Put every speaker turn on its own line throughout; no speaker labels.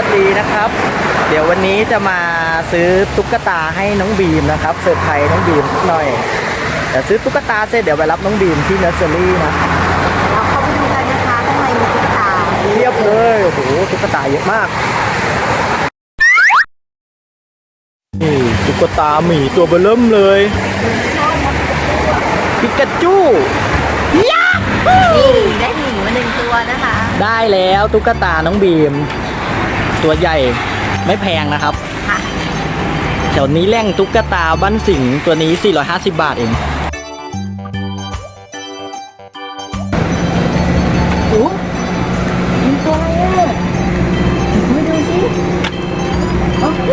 วัสดีนะครับ เดี๋ยววันนี้จะมาซื้อตุ๊กตาให้น้องบีมนะครับเซอร์ไพรส์น้องบีมสักหน่อยเดี๋ยวซื้อตุ๊กตาเสร็จเดี๋ยวไปรับน้องบีมที่เนอร์เซอรี่นะ
เราเข้าไปดูกันนะคะข้างในมีตุ๊กตา
เรียบเลยโอ้โหตุ๊กตาเยอะมากนี่ตุ๊กตาหมีตัวเบอเริ่มเลยปิกาจู
นี่ได้หมีมาหนึ่งตัวนะคะ
ได้แล้วตุ๊กตาน้องบีม ตัวใหญ่ไม่แพงนะครับ
ค่ะ
แถวนี้แร่งตุ๊กตาบ้านสิงห์ตัวนี้ 450 บาทเอง
โอ้มีตัวอะไรอะมาดูสิโอ้โห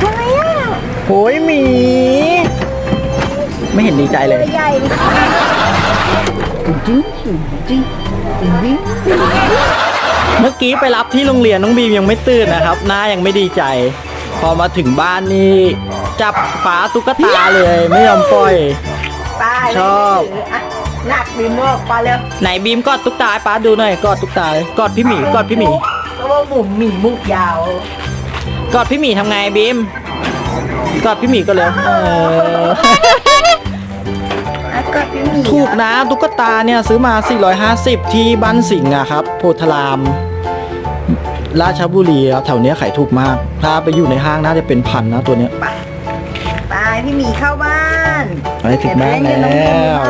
ตัวอะไรอะ
โหยหมี ไม่เห็นดีใจเล
ตัวยใหญ่จริงจริงจริงจริงจริง
เมื่อกี้ไปรับที่โรงเรียนน้องบีมยังไม่ตื่นนะครับ หน้ายังไม่ดีใจ พอมาถึงบ้านนี่จับฝาตุ๊กตาเลยไม่ยอมปล่อย
ตาย
ชอบ
อะหนักบินโลกไปเร็ว
ไหนบีมกอดตุ๊กตาให้ป้าดูหน่อยกอดตุ๊กตาเลยกอดพี่หมีกอดพี่หมี
ก็ว่าหมุมหมีมุกยาว
กอดพี่หมีทำไงบีมกอดพี่หมีก็เลยเออ
อะก็พี่หมี
ถูกนะตุ๊กตาเนี่ยซื้อมา 450 ที่บ้านสิงห์อะครับ โพธาราม ราชบุรีอะแถวเนี้ยขายถูกมาก ถ้าไปอยู่ในห้างน่าจะเป็นพันนะตัวเนี้ย
ไปพี่หมีเข้าบ้าน
ไปถึงบ้าน
เดี๋ยไปเล่นกับน้อง
แล้
บีม
ว
บ้านนะคะ